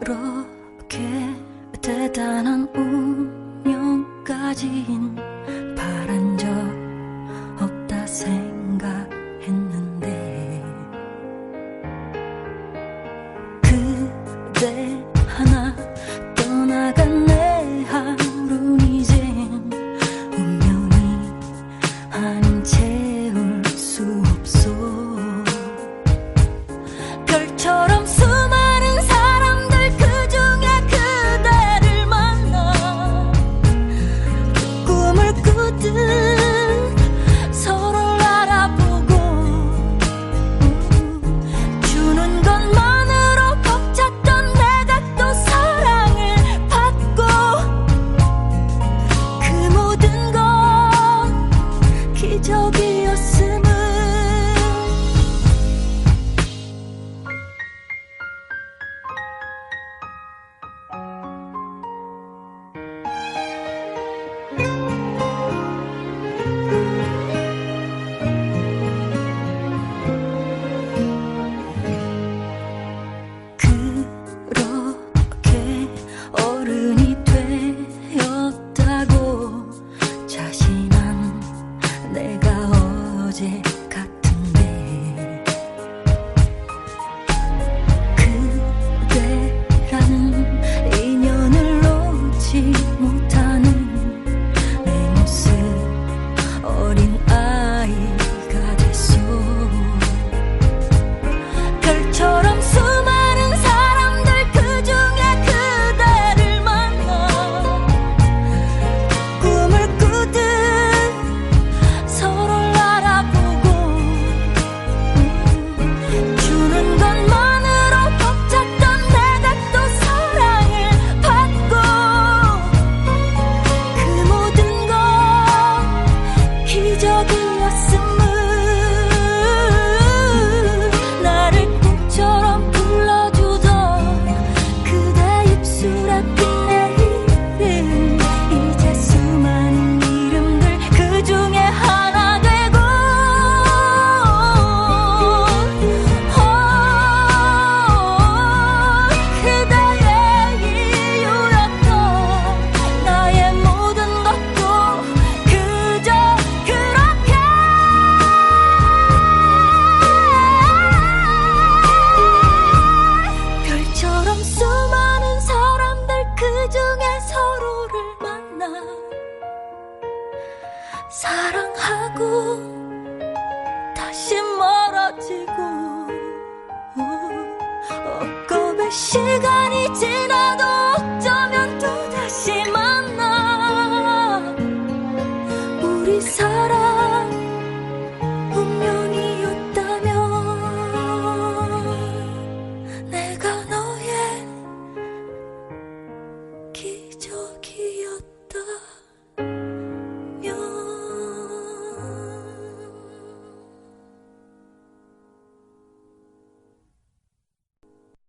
그렇게 대단한 운명까지인 바란 적 없다 생각했는 yourself 어제 같 jogging your similar 사랑하고 다시 멀어지고 억겁의 시간이 지나도 어쩌면 또다시 만나. 우리 사랑